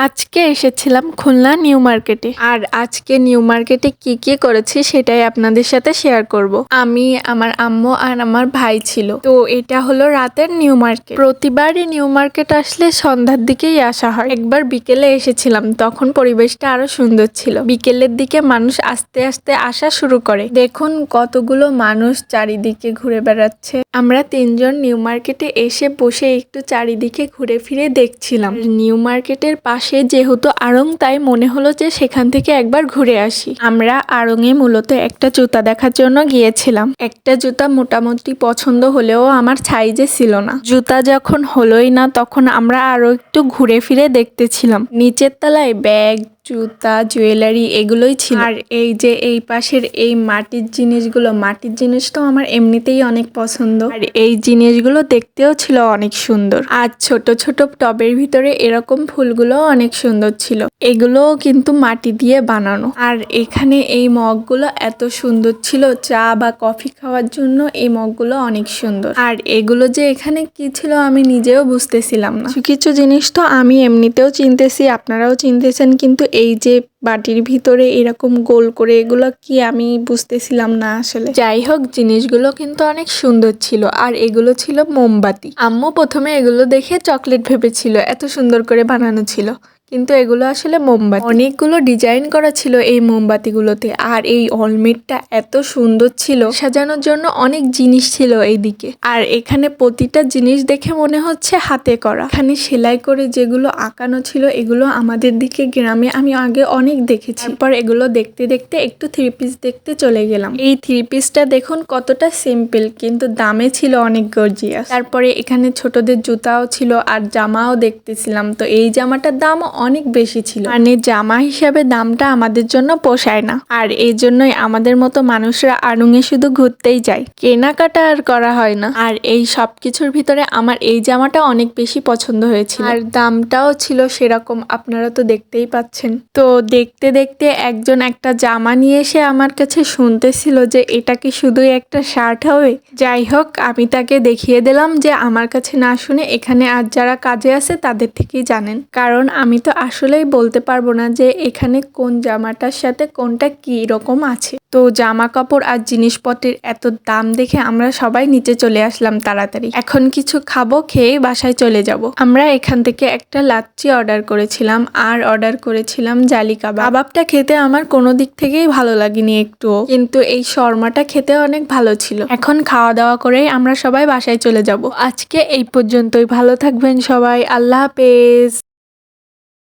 আজকে এসেছিলাম খুলনা নিউ মার্কেটে। আর আজকে নিউ মার্কেটে কি কি করেছি সেটাই আপনাদের সাথে শেয়ার করব। আমি, আমার আম্মু আর আমার ভাই ছিল। তো এটা হলো রাতের নিউ মার্কেট। প্রতিবারই নিউ মার্কেট আসলে সন্ধ্যার দিকেই আসা হয়। একবার বিকেলে এসেছিলাম, তখন পরিবেশটা আরও সুন্দর ছিল। বিকেলের দিকে মানুষ আস্তে আস্তে আসা শুরু করে। দেখুন কতগুলো মানুষ চারিদিকে ঘুরে বেড়াচ্ছে। আমরা তিনজন নিউ মার্কেটে এসে বসে একটু চারিদিকে ঘুরে ফিরে দেখছিলাম। নিউ মার্কেটের পাশে যেহেতু আড়ং তাই মনে হলো যে সেখান থেকে একবার ঘুরে আসি। আমরা আড়ংয়ে মূলত একটা জুতা দেখার জন্য গিয়েছিলাম। একটা জুতা মোটামুটি পছন্দ হলেও আমার সাইজে ছিল না। জুতা যখন হলোই না, তখন আমরা আরও একটু ঘুরে ফিরে দেখতেছিলাম। নিচের তলায় ব্যাগ জুতা, জুয়েলারি এগুলোই ছিল। আর এই যে এই পাশের এই মাটির জিনিসগুলো, মাটির জিনিস তো আমার এমনিতেই অনেক পছন্দ। আর এই জিনিসগুলো দেখতেও ছিল অনেক সুন্দর। আর ছোট ছোট টবের ভিতরে এরকম ফুলগুলো অনেক সুন্দর ছিল। এগুলোও কিন্তু মাটি দিয়ে বানানো। আর এখানে এই মগগুলো এত সুন্দর ছিল, চা বা কফি খাওয়ার জন্য এই মগগুলো অনেক সুন্দর। আর এগুলো যে এখানে কি ছিল আমি নিজেও বুঝতেছিলাম না। কিছু জিনিস তো আমি এমনিতেও চিনতেছি, আপনারাও চিনতেছেন, কিন্তু এই যে বাটির ভিতরে এরকম গোল করে, এগুলো কি আমি বুঝতেছিলাম না আসলে। যাই হোক জিনিসগুলো কিন্তু অনেক সুন্দর ছিল। আর এগুলো ছিল মোমবাতি। আম্মু প্রথমে এগুলো দেখে চকলেট ভেবেছিল, এত সুন্দর করে বানানো ছিল। কিন্তু এগুলো আসলে মোমবাতি। অনেকগুলো ডিজাইন করা ছিল এই মোমবাতিগুলোতে, আর এই অলমেটটা এত সুন্দর ছিল, সাজানোর জন্য অনেক জিনিস ছিল এইদিকে। আর এখানে প্রতিটা জিনিস দেখে মনে হচ্ছে হাতে করা। এখানে সেলাই করে যেগুলো আঁকানো ছিল, এগুলো আমাদের দিকে গ্রামে আমি আগে অনেক দেখেছি। তারপর এগুলো দেখতে দেখতে একটু থ্রি পিস দেখতে চলে গেলাম। এই থ্রি পিসটা দেখুন কতটা সিম্পল, কিন্তু দামে ছিল অনেক গর্জিয়াস। তারপরে এখানে ছোটদের জুতাও ছিল, আর জামাও দেখতেছিলাম। তো এই জামাটার দাম অনেক বেশি ছিল। মানে জামা হিসাবে দামটা আমাদের জন্য পোষায় না। আর এই জন্যই আমাদের মতো মানুষরা আড়ুঙে শুধু ঘুরতেই যায়। কেনাকাটা আর করা হয় না। আর এই সব কিছুর ভিতরে আমার এই জামাটা অনেক বেশি পছন্দ হয়েছিল। আর দামটাও ছিল সেরকম, আপনারা তো দেখতেই পাচ্ছেন। তো দেখতে দেখতে একজন একটা জামা নিয়ে এসে আমার কাছে শুনতেছিল যে এটা কি শুধুই একটা শার্ট হবে? যাই হোক, আমি তাকে দেখিয়ে দিলাম যে আমার কাছে না শুনে এখানে আর যারা কাজে আছে তাদের থেকেই জানেন। কারণ আমি তো আসলেই বলতে পারব না যে এখানে কোন জামাটার সাথে কোনটা কি রকম আছে। তো জামা কাপড় আর জিনিসপত্রের এত দাম দেখে আমরা সবাই নিচে চলে আসলাম তাড়াতাড়ি। এখন কিছু খাব, খেয়ে বাসায় চলে যাব। আমরা এখান থেকে একটা লাচ্ছি অর্ডার করেছিলাম, আর অর্ডার করেছিলাম জালি কাবাব। কাবাবটা খেতে আমার কোনো দিক থেকেই ভালো লাগেনি একটুও, কিন্তু এই শর্মাটা খেতে অনেক ভালো ছিল। এখন খাওয়া দাওয়া করেই আমরা সবাই বাসায় চলে যাব। আজকে এই পর্যন্তই, ভালো থাকবেন সবাই, আল্লাহ হাফেজ।